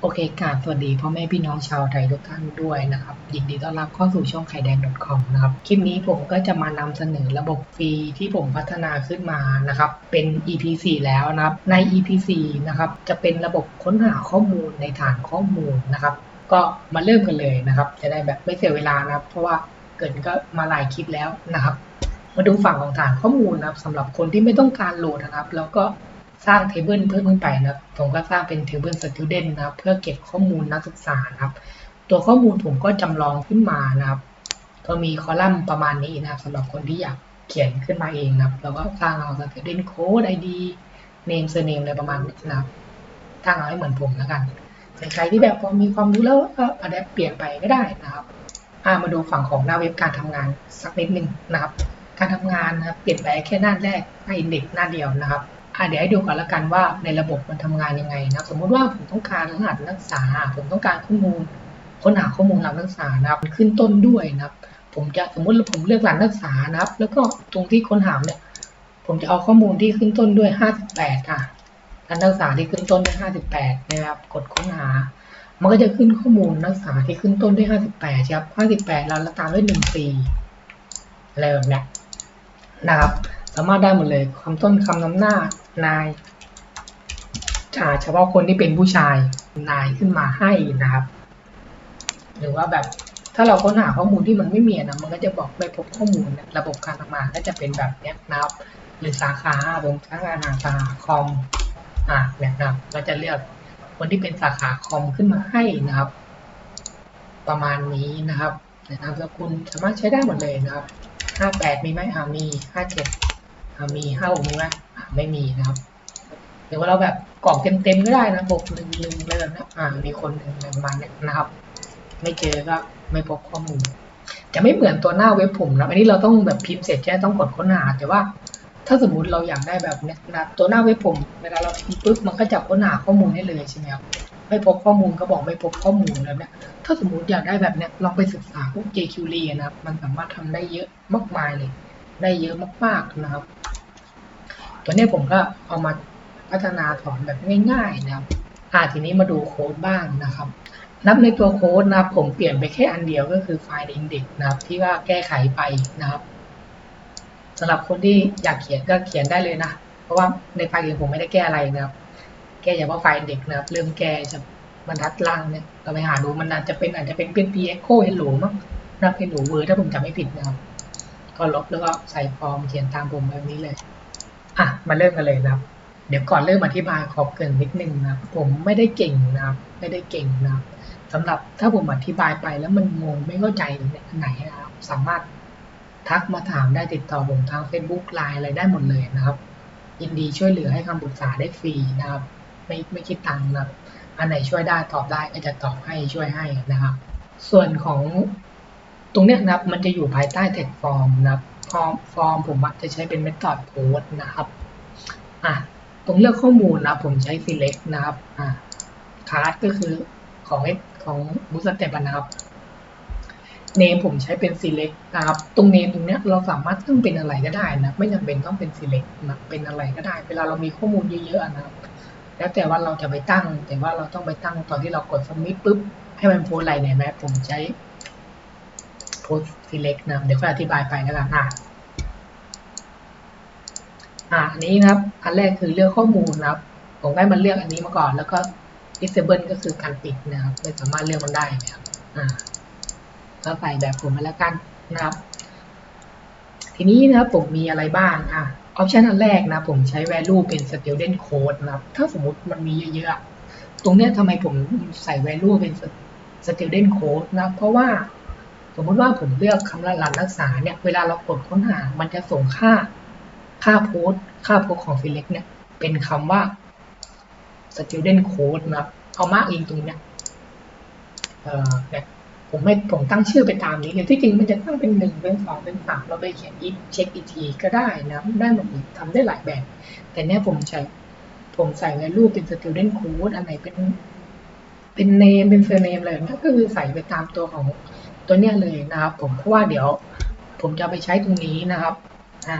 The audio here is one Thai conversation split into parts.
โอเคกราบสวัสดีพ่อแม่พี่น้องชาวไทยทุกท่านด้วยนะครับยินดีต้อนรับเข้าสู่ช่องไข่แดง .com นะครับ คลิปนี้ผมก็จะมานำเสนอระบบฟรีที่ผมพัฒนาขึ้นมานะครับ เป็น EP 4แล้วนะครับ ใน EP 4นะครับ จะเป็นระบบค้นหาข้อมูลในฐานข้อมูลนะครับ ก็มาเริ่มกันเลยนะครับ จะได้แบบไม่เสียเวลานะครับ เพราะว่าเกิดก็มาหลายคลิปแล้วนะครับ มาดูฝั่งของฐานข้อมูลนะครับสำหรับคนที่ไม่ต้องการโหลดนะครับ แล้วก็ สร้างเทเบิลเพิ่มขึ้นไปนะครับผมก็สร้างเป็นเทเบิลสตูเดนนะครับ เพื่อเก็บข้อมูลนักศึกษานะครับ ตัวข้อมูลผมก็จำลองขึ้นมานะครับ ก็มีคอลัมน์ประมาณนี้นะครับสำหรับคนที่อยากเขียนขึ้นมาเองนะครับแล้วก็สร้างเอาสตูเดนโค้ดไอดีเนมเซอร์เนมอะไรประมาณนี้นะครับสร้างเอาให้เหมือนผมแล้วกันแต่ใครที่แบบพอมีความรู้แล้วก็อาจจะเปลี่ยนไปก็ได้นะครับามาดูฝั่งของหน้าเว็บการทำงานสักนิดนึงนะครับ การทำงานนะครับเปลี่ยนไปแค่หน้าแรกหน้าอินเด็กซ์หน้าเดียวนะครับ อ่าเดี๋ยวให้ดูก่อนละกันว่าในระบบมันทำงานยังไงนะสมมุติว่าผมต้องการรหัสนักศึกษา ผมต้องการข้อมูลค้นหาข้อมูลหลักนักศึกษานะครับขึ้นต้นด้วยนะครับ ผมจะสมมติผมเลือกหลักนักศึกษานะครับ แล้วก็ตรงที่ค้นหาเนี่ยผมจะเอาข้อมูลที่ขึ้นต้นด้วย 58 ค่ะหลักนักศึกษาที่ขึ้นต้นด้วย 58 นะครับ กดค้นหา มันก็จะขึ้นข้อมูลนักศึกษาที่ขึ้นต้นด้วย 58 ครับ 58 แล้วตามด้วย 14อะไรแบบนี้นะครับ สามารถได้หมดเลยคำต้นคำนำหน้านายอ่าเฉพาะคนที่เป็นผู้ชายนายขึ้นมาให้นะครับ หรือว่าแบบถ้าเราค้นหาข้อมูลที่มันไม่มีนะมันก็จะบอกไม่พบข้อมูลระบบการทำงานก็จะเป็นแบบนี้นะครับ หรือสาขาผมสาขาหาสาขาคอมอ่าเนี่ยนะครับก็จะเลือกคนที่เป็นสาขาคอมขึ้นมาให้นะครับ ประมาณนี้นะครับนามสกุลสามารถใช้ได้หมดเลยนะครับห้าแปดมีไหมอ่ามีห้าเจ็ด มีห้าหกมีไหมอ่าไม่มีนะครับหรือว่าเราแบบกรอกเต็มๆก็ได้นะบกหนึ่งหนึ่งเลยแบบนะอ่า มีคนหนึ่งประมาณนี้นะครับ ไม่เจอก็ไม่พบข้อมูล จะไม่เหมือนตัวหน้าเว็บผมนะอันนี้เราต้องแบบพิมพ์เสร็จใช่ต้องกดค้นหา แต่ว่า ถ้าสมมติเราอยากได้แบบนี้นะตัวหน้าเว็บผมเวลาเราพิมพ์ปุ๊บมันก็จะค้นหาข้อมูลให้เลยใช่ไหมครับไม่พบข้อมูลก็บอกไม่พบข้อมูลแล้วเนี่ยถ้าสมมติอยากได้แบบเนี้ยลองไปศึกษาพวก JQuery นะครับมันสามารถทำได้เยอะมากมายเลย ได้เยอะมากๆนะครับ ตัวนี้ผมก็เอามาพัฒนาสอนแบบง่ายๆนะครับอ่าทีนี้มาดูโค้ดบ้างนะครับนับในตัวโค้ดนะครับ ผมเปลี่ยนไปแค่อันเดียวก็คือไฟล์ index นะครับ ที่ว่าแก้ไขไปนะครับสำหรับคนที่อยากเขียนก็เขียนได้เลยนะ เพราะว่าในไฟล์อื่นผมไม่ได้แก้อะไรนะครับ แก้เฉพาะไฟล์ index นะครับ เริ่มแก้จะบรรทัดล่างเนี่ยเราไปหาดูมันอาจจะเป็นอาจจะเป็นเป็น p echo hello มั้งนะ hello word ถ้าผมจำไม่ผิดนะครับ ก็ลบแล้วก็ใส่ฟอร์มเขียนตามผมแบบนี้เลย อะมาเริ่มกันเลยนะครับ เดี๋ยวก่อนเริ่มอธิบายขอเกินนิดนึงนะครับผมไม่ได้เก่งนะครับ ไม่ได้เก่งนะครับสำหรับถ้าผมอธิบายไปแล้วมันงงไม่เข้าใจเนี่ยอันไหนนะครับสามารถทักมาถามได้ติดต่อผมทาง Facebook ไลน์อะไรได้หมดเลยนะครับ ยินดีช่วยเหลือให้คำปรึกษาได้ฟรีนะครับ ไม่ไม่คิดตังค์นะครับ อันไหนช่วยได้ตอบได้ก็จะตอบให้ช่วยให้นะครับ ส่วนของตรงเนี้ยนะครับมันจะอยู่ภายใต้แท็กฟอร์มนะครับ ฟอร์มฟอร์มผมจะใช้เป็น method post นะครับอะตรงเลือกข้อมูลนะผมใช้ select นะครับอะ card ก็คือของของบูสเต็ปนะครับ name ผมใช้เป็น select นะครับ ตรง name ตรงเนี้ยเราสามารถตั้งเป็นอะไรก็ได้นะ ไม่จำเป็นต้องเป็น select นะเป็นอะไรก็ได้ เวลาเรามีข้อมูลเยอะๆนะครับ แล้วแต่ว่าเราจะไปตั้ง แต่ว่าเราต้องไปตั้งตอนที่เรากด submit ปุ๊บ ให้มันโพสอะไรเนี่ยแม้ผมใช้ post select นะเดี๋ยวค่อยอธิบายไปแล้วกันอะอะอันนี้นะครับ อันแรกคือเลือกข้อมูลนะครับ ผมได้มันเลือกอันนี้มาก่อน แล้วก็ disable ก็คือการปิดนะครับไม่สามารถเลือกมันได้นะครับอ่าก็ใส่แบบผมมาแล้วกันนะครับ ทีนี้นะครับผมมีอะไรบ้างอะออปชันอันแรกนะผมใช้ value เป็น student code นะครับ ถ้าสมมติมันมีเยอะๆ ตรงเนี้ยทำไมผมใส่ value เป็น student code นะ เพราะว่า สมมติว่าผมเลือกคำรหัสนักศึกษาเนี่ย เวลาเรากดค้นหา มันจะส่งค่า ค่าโพสค่าโพสของ select เนี่ย เป็นคำว่า student code นะครับ เอามากอิงตรงเนี้ยเอ่อเนี่ยผมไม่ผมตั้งชื่อไปตามนี้เลยที่จริงมันจะตั้งเป็นหนึ่งเป็นสองเป็นสามเราไปเขียนอีกเช็คอีกทีก็ได้นะได้หมดทำได้หลายแบบ แต่เนี้ยผมใช้ผมใส่ในรูปเป็น student code อันไหนเป็นเป็น name เป็น surname เลยก็คือใส่ไปตามตัวของ ตัวเนี้ยเลยนะครับ ผมเพราะว่าเดี๋ยวผมจะไปใช้ตรงนี้นะครับ อ่า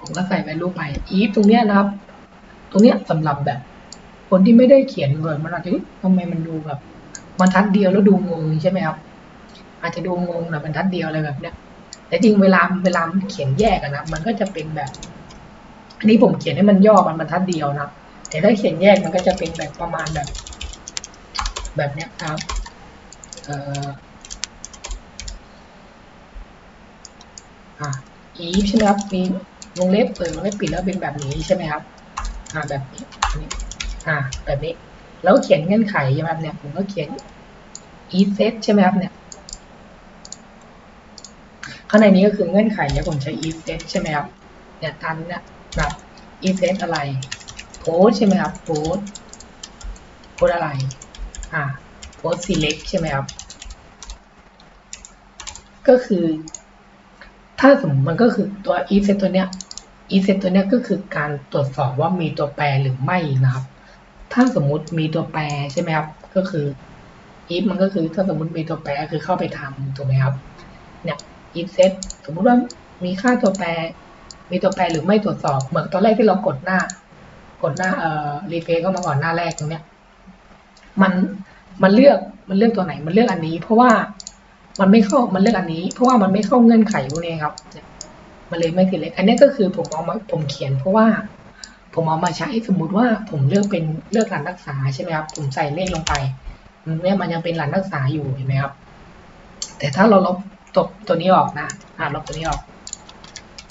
ผมก็ใส่ value ไป if ตรงเนี้ยนะครับ ตรงเนี้ยสำหรับแบบ คนที่ไม่ได้เขียนเวิร์ดมันอาจจะทำไมมันดูแบบบรรทัดเดียวแล้วดูงงใช่ไหมครับ อาจจะดูงงนะบรรทัดเดียวอะไรแบบเนี้ยแต่จริงเวลาเวลาเขียนแยกอะนะมันก็จะเป็นแบบอันนี้ผมเขียนให้มันย่อมันบรรทัดเดียวนะแต่ถ้าเขียนแยกมันก็จะเป็นแบบประมาณแบบ แบบเนี้ยครับ เอ่อ อะอีฟใช่ไหมครับ มีวงเล็บเปิดวงเล็บปิดแล้วเป็นแบบนี้ใช่ไหมครับ อ่า แบบนี้นี้ อ่า แบบนี้ แล้วเขียนเงื่อนไขใช่ไหมครับเนี่ย ผมก็เขียน e set ใช่ไหมครับเนี่ย ข้างในนี้ก็คือเงื่อนไขเนี่ยผมใช้ e set ใช่ไหมครับ เนี่ยทันเนี่ยแบบ e set อะไร post ใช่ไหมครับ post post อะไร อ่า post select ใช่ไหมครับ ก็คือ ถ้าสมมติมันก็คือตัว e set ตัวเนี้ย e set ตัวเนี้ยก็คือการตรวจสอบว่ามีตัวแปรหรือไม่นะครับ ถ้าสมมุติมีตัวแปรใช่ไหมครับ ก็คือ if มันก็คือถ้าสมมติมีตัวแปรคือเข้าไปทำถูกไหมครับ เนี่ย if set สมมุติว่ามีค่าตัวแปร มีตัวแปรหรือไม่ตรวจสอบ เหมือนตอนแรกที่เรากดหน้า กดหน้าเอ่อรีเฟซเข้ามาก่อนหน้าแรกตรงเนี้ย มัน มันเลือก มันเลือกตัวไหน มันเลือกอันนี้ เพราะว่า มันไม่เข้ามันเลือกอันนี้ เพราะว่ามันไม่เข้าเงื่อนไขพวกนี้ครับมันเลยไม่ติดเลยอันนี้ก็คือผมเอามาผมเขียนเพราะว่า ผมเอามาใช้สมมุติว่าผมเลือกเป็นเลือกหลันรักษาใช่ไหมครับผมใส่เลขลงไปเนี่ยมันยังเป็นหลันรักษาอยู่เห็นไหมครับ แต่ถ้าเราลบตัวตัวนี้ออกนะอ่าลบตัวนี้ออก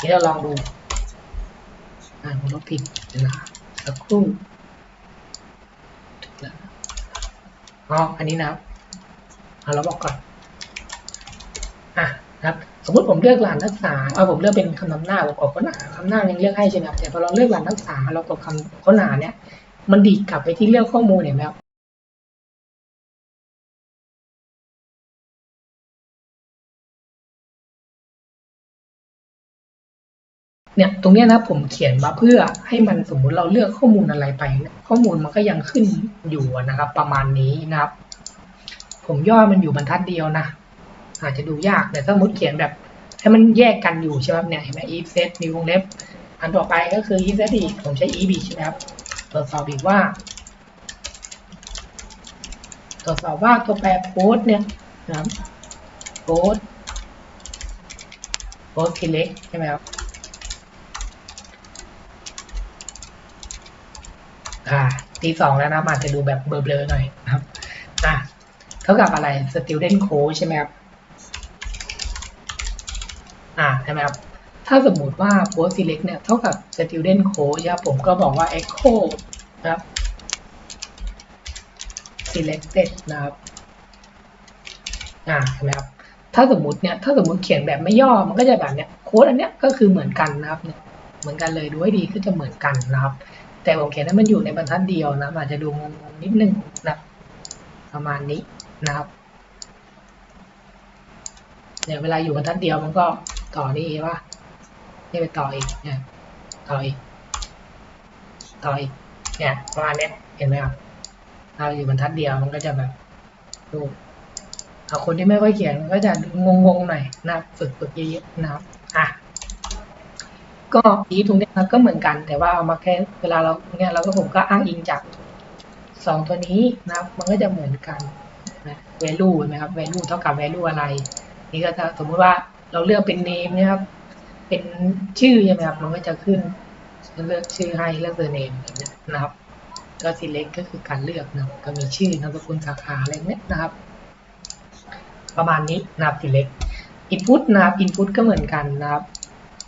นี่เราลองดูอ่าผมลบผิดเดี๋ยวนะสักครู่อ๋ออันนี้นะครับเอาเราบอกก่อน อะครับสมมติผมเลือกหลานรักษาเอาผมเลือกเป็นคำนำหน้าผมกดค้นหาคำหน้ายังเลือกให้ใช่ไหมครับแต่พอเราเลือกหลานรักศึกษาเรากดคำค้นหาเนี่ย มันดีดกลับไปที่เลือกข้อมูลเห็นไหมครับเนี่ยตรงนี้นะผมเขียนมาเพื่อให้มันสมมุติเราเลือกข้อมูลอะไรไป ข้อมูลมันก็ยังขึ้นอยู่นะครับ ประมาณนี้นะครับ ผมย่อมันอยู่บรรทัดเดียวนะ อาจจะดูยากแต่ถ้ามมติเขียนแบบให้มันแยกกันอยู่ใช่ไหมครับเนี่ยเห็นไหม if set มีวงเล็บ อันต่อไปก็คือ if set อีกผมใช้ if ใช่ไหมครับตรวจสอบอีกว่า ตรวจสอบว่าตัวแปร post เนี่ยนะครับ post post select ใช่ไหมครับอ่าทีสองแล้วนะอาจจะดูแบบเบลอๆหน่อยนะครับอะเท่ากับอะไร student code ใช่ไหมครับ อ่าใช่ไหมครับ ถ้าสมมุติว่า post select เนี่ยเท่ากับ student code ใช่ครับผมก็บอกว่า echo นะครับ selected นะครับอ่าใช่ไหมครับถ้าสมมติเนี่ยถ้าสมมติเขียนแบบไม่ย่อมันก็จะแบบเนี้ยโค้ดอันเนี้ยก็คือเหมือนกันนะครับเนี่ยเหมือนกันเลยดูให้ดีก็จะเหมือนกันนะครับ แต่ผมเขียนให้มันอยู่ในบรรทัดเดียวนะอาจจะดูงงๆนิดนึงนะประมาณนี้นะครับเนี่ยเวลาอยู่บรรทัดเดียวมันก็ ต่อนี่ว่านี่ไปต่ออีกเนี่ยต่ออีกต่ออีกเนี่ยประมาณเนี้ยเห็นไหมครับเราอยู่บรรทัดเดียวมันก็จะแบบดูเอาคนที่ไม่ค่อยเขียนก็จะงงๆหน่อยนะฝึกฝึกเยอะๆนะครับอะก็อีตรงเนี้ยก็เหมือนกัน แต่ว่าเอามาแค่เวลาเราเนี่ยเราก็ผมก็อ้างอิงจากสองตัวนี้นะครับ มันก็จะเหมือนกันนะ value เห็นไหมครับ value เท่ากับ value อะไร นี่ก็ถ้าสมมุติว่า เราเลือกเป็น name นะครับ เป็นชื่อใช่ไหมครับ มันก็จะขึ้นเลือกชื่อให้เลือก surname แบบนี้นะครับ ก็ select ก็คือการเลือกนะก็มีชื่อนามสกุลสาขาอะไรเนี้ยนะครับ ประมาณนี้นะครับ select input นะครับ input ก็เหมือนกันนะครับ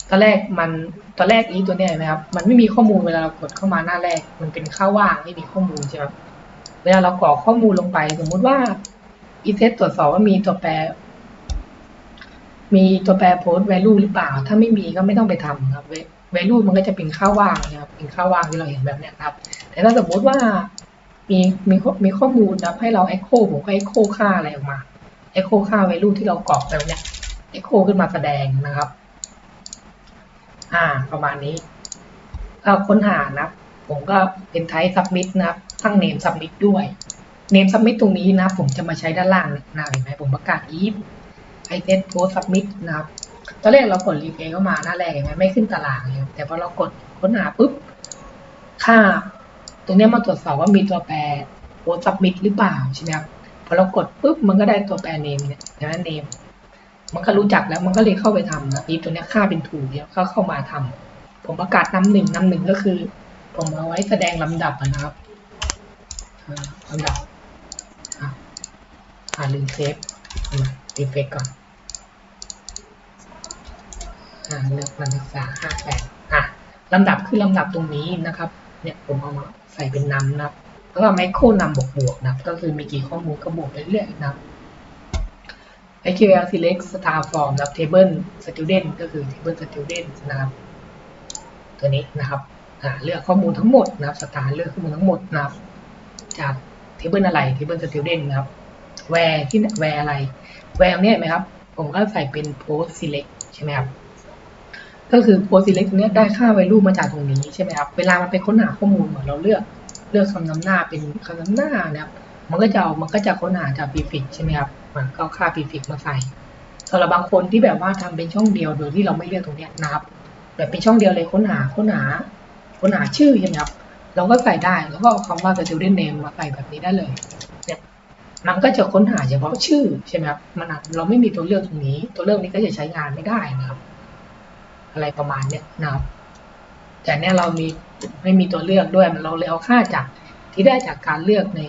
ตอนแรกมันตอนแรกอีตัวเนี้ยนไหมครับ มันไม่มีข้อมูลเวลาเรากดเข้ามาหน้าแรก มันเป็นค่าว่างไม่มีข้อมูลใช่ไหมเวลาเรากรอกข้อมูลลงไป สมมุติว่า e s e t ตรวจสอบว่ามีตัวแปร มีตัวแปร post value หรือเปล่า ถ้าไม่มีก็ไม่ต้องไปทำครับ value มันก็จะเป็นค่าว่างนะครับเป็นค่าว่างที่เราเห็นแบบนี้ครับ แต่ถ้าสมมติว่ามีมีมีข้อมูลนะให้เรา echo ผมก็ echo ค่าอะไรออกมา echo ค่า value ที่เรากรอกไปเนี่ย echo ขึ้นมาแสดงนะครับ อ่า ประมาณนี้ก็ค้นหานะผมก็เป็นไทป์ submit นะครับตั้ง name submit ด้วย name submit ตรงนี้นะ ผมจะมาใช้ด้านล่างเนี่ยนะเห็นไหมผมประกาศ if i set post submit นะครับ ตอนแรกเรากด refresh เข้ามาหน้าแรกเห็นไหมไม่ขึ้นตารางเลยแต่พอเรากดค้นหาปุ๊บ ค่า ตรงนี้มาตรวจสอบว่ามีตัวแปรโพสซับมิดหรือเปล่าใช่ไหมครับ พอเรากดปุ๊บมันก็ได้ตัวแปรเนมเนี่ยนะเนม มันก็รู้จักแล้วมันก็เลยเข้าไปทำนะอีตัวนี้ค่าเป็นถูกเนี่ยก็เข้ามาทำผมประกาศน้ำหนึ่งน้ำหนึ่งก็คือ ผมเอาไว้แสดงลำดับนะครับลำดับอ่าลืมเซฟเอามารีเฟกก่อน อ่าเลือกการศึกษาห้าแปดอะลำดับคือลำดับตรงนี้นะครับ เนี่ยผมเอามาใส่เป็นนำนะครับแล้วก็ไมโครนำบวกบวกนะครับก็คือมีกี่ข้อมูลก็บวกเรื่อยๆนะครับ SQL select star form นะครับ table student ก็คือ table student นะครับ ตัวนี้นะครับอ่าเลือกข้อมูลทั้งหมดนะครับ star เลือกข้อมูลทั้งหมดนะครับ จาก table อะไร table student นะครับ where ที่ where อะไร where เนี่ยไหมครับ ผมก็ใส่เป็น post select ใช่ไหมครับ ก็คือ post select เนี้ยได้ค่า value มาจากตรงนี้ใช่ไหมครับ เวลามันไปค้นหาข้อมูลเหมือนเราเลือกเลือกคำนำหน้าเป็นคำนำหน้านะครับ มันก็จะเอามันก็จะค้นหาจาก prefix ใช่ไหมครับ มันก็ค่า prefix มาใส่สำหรับบางคนที่แบบว่าทำเป็นช่องเดียวโดยที่เราไม่เลือกตรงนี้นะครับแบบเป็นช่องเดียวเลยค้นหาค้นหาค้นหาชื่อใช่ไหมครับเราก็ใส่ได้แล้วก็เอาคำว่า student name มาใส่แบบนี้ได้เลยเนี่ยมันก็จะค้นหาเฉพาะชื่อใช่ไหมครับมันเราไม่มีตัวเลือกตรงนี้ ตัวเลือกนี้ก็จะใช้งานไม่ได้นะครับ อะไรประมาณเนี้ยนะครับแต่เนี่ยเรามีไม่มีตัวเลือกด้วยมันเราเลยเอาค่าจากที่ได้จากการเลือกใน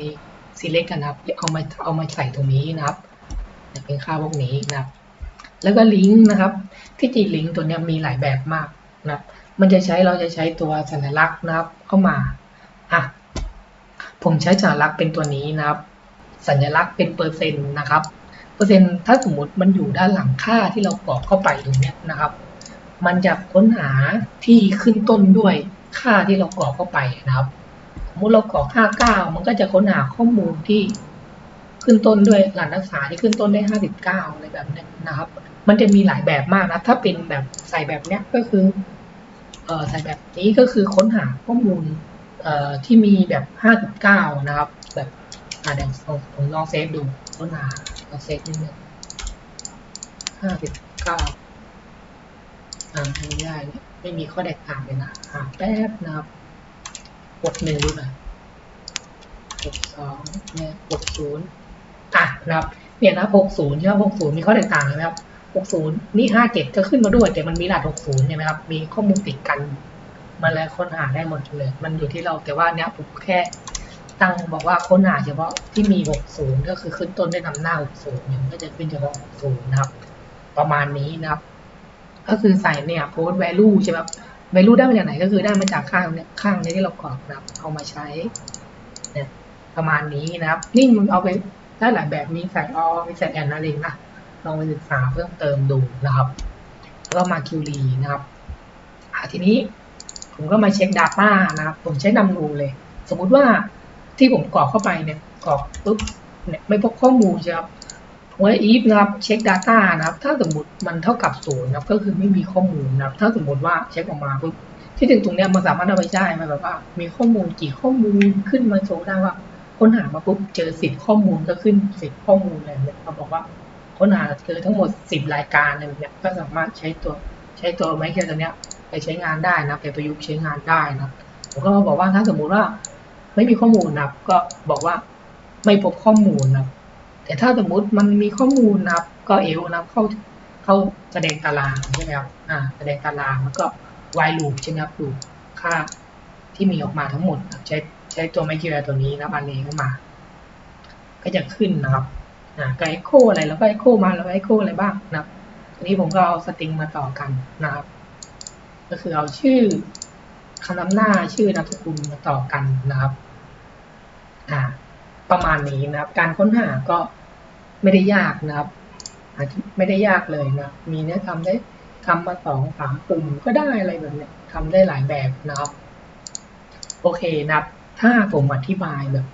select กันนะครับเอามาเอามาใส่ตรงนี้นะครับเนี่ยเป็นค่าพวกนี้นะครับ แล้วก็ลิงก์นะครับ ที่จริงลิงก์ตัวเนี้ยมีหลายแบบมากนะครับ มันจะใช้เราจะใช้ตัวสัญลักษณ์นะครับ เข้ามาอะผมใช้สัญลักษณ์เป็นตัวนี้นะครับ สัญลักษณ์เป็นเปอร์เซ็นต์นะครับ เปอร์เซ็นต์ถ้าสมมติมันอยู่ด้านหลังค่าที่เรากรอกเข้าไปตรงเนี้ยนะครับ มันจะค้นหาที่ขึ้นต้นด้วยค่าที่เรากรอกเข้าไปนะครับ สมมติเรากรอก59 มันก็จะค้นหาข้อมูลที่ขึ้นต้นด้วยหลักนักศึกษาที่ขึ้นต้นได้ 59อะไรแบบนี้นะครับ มันจะมีหลายแบบมากนะ ถ้าเป็นแบบใส่แบบเนี้ยก็คือเอ่อใส่แบบนี้ก็คือค้นหาข้อมูลเอ่อที่มีแบบ 59 นะครับ แบบอ่าเดี๋ยวผมผมลองเซฟดูค้นหาลองเซฟนิดนึง59 อ่าไม่ได้เนี่ยไม่มีข้อแตกต่างเลยนะหาแป๊บนะครับกดหนึ่งดูหน่อยกดสองเนี่ยกดศูนย์อะนะครับเนี่ยนะหกศูนย์ใช่ไหมหกศูนย์มีข้อแตกต่างไหมครับหกศูนย์นี่ห้าเจ็ดก็ขึ้นมาด้วย แต่มันมีรหัสหกศูนย์ใช่ไหมครับ มีข้อมูลติดกันมันเลยค้นหาได้หมดเลย มันอยู่ที่เราแต่ว่าเนี้ยผมแค่ตั้งบอกว่าค้นหาเฉพาะที่มี 60 ก็คือขึ้นต้นด้วยนำหน้า 60เนี่ยมันก็จะขึ้นเฉพาะ60นะครับ ประมาณนี้นะครับ ก็คือใส่เนี่ย post value ใช่ไหม value ได้มาจากไหนก็คือได้มาจากข้างเนี่ยข้างเนี้ที่เรากรอกนะครับเอามาใช้เนี่ยประมาณนี้นะครับ นี่มันเอาไปได้หลายแบบมีใส่ออมีใส่แอนอะไรนะลองไปศึกษาเพิ่มเติมดูนะครับแล้วก็มาคิวรีนะครับทีนี้ผมก็มาเช็ค Data นะครับ ผมใช้นำรูเลย สมมุติว่าที่ผมกรอกเข้าไปเนี่ยกรอกปุ๊บเนี่ยไม่พบข้อมูลใช่ครับผม ว่า if นะครับเช็ค Data นะครับ ถ้าสมมติมันเท่ากับศูนย์นะครับ ก็คือไม่มีข้อมูลนะครับ ถ้าสมมติว่าเช็คออกมาปุ๊บที่ถึงตรงเนี้ยมันสามารถเอาไปใช้มาแบบว่า มีข้อมูลกี่ข้อมูลขึ้นมาโชว์ได้ว่า ค้นหามาปุ๊บเจอสิบข้อมูลก็ขึ้นสิบข้อมูลอะไรเนี่ยเขาบอกว่าค้นหาเจอทั้งหมดสิบรายการอะไรแบบเนี้ยก็สามารถใช้ตัวใช้ตัวไมโครตัวเนี้ยไปใช้งานได้นะไปประยุกต์ใช้งานได้นะผมก็มาบอกว่าถ้าสมมุติว่า ไม่มีข้อมูลนะก็บอกว่าไม่พบข้อมูลนะ แต่ถ้าสมมุติมันมีข้อมูลนะก็เอลนะเข้าเข้าแสดงตารางใช่ไหมครับอ่าแสดงตารางแล้วก็วายลูปใช่ไหมครับลูปค่าที่มีออกมาทั้งหมดนะใช้ใช้ตัวไมโครตัวนี้นะบันเลงเข้ามา ก็จะขึ้นนะครับอ่าก็เอ็กโคอะไรแล้วก็เอ็กโคมาแล้วก็เอ็กโคอะไรบ้างนะครับทีนี้ผมก็เอาสตริงมาต่อกันนะครับ ก็คือเอาชื่อคำนำหน้าชื่อนามสกุลมาต่อกันนะครับอ่า ประมาณนี้นะครับ การค้นหาก็ไม่ได้ยากนะครับ ไม่ได้ยากเลยนะ มีเนี่ยทำได้ทำมาสองสามปุ่มก็ได้อะไรแบบเนี้ยทำได้หลายแบบนะครับ โอเคนะครับ ถ้าผมอธิบายแบบ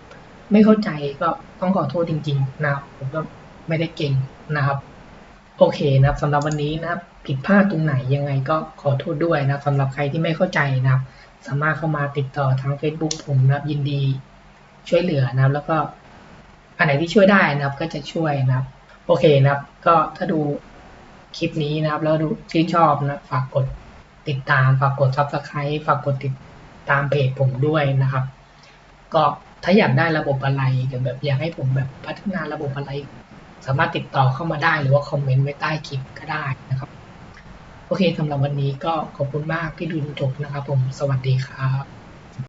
ไม่เข้าใจก็ต้องขอโทษจริง ๆ นะครับ ผมก็ไม่ได้เก่งนะครับ โอเคนะครับสำหรับวันนี้นะครับผิดพลาดตรงไหนยังไงก็ขอโทษด้วยนะครับสำหรับใครที่ไม่เข้าใจนะครับ สามารถเข้ามาติดต่อทาง Facebook ผมนะครับยินดี ช่วยเหลือนะครับ แล้วก็อันไหนที่ช่วยได้นะครับ ก็จะช่วยนะครับ โอเคนะครับ ก็ถ้าดูคลิปนี้นะครับ แล้วดูที่นชอบนะฝากกดติดตามฝากกด Subscribe ฝากกดติดตามเพจผมด้วยนะครับ ก็ถ้าอยากได้ระบบอะไรหรือแบบอยากให้ผมแบบพัฒนาระบบอะไร สามารถติดต่อเข้ามาได้หรือว่าคอมเมนต์ไว้ใต้คลิปก็ได้นะครับ โอเคสำหรับวันนี้ก็ขอบคุณมากที่ดูจนจบนะครับ ผมสวัสดีครับ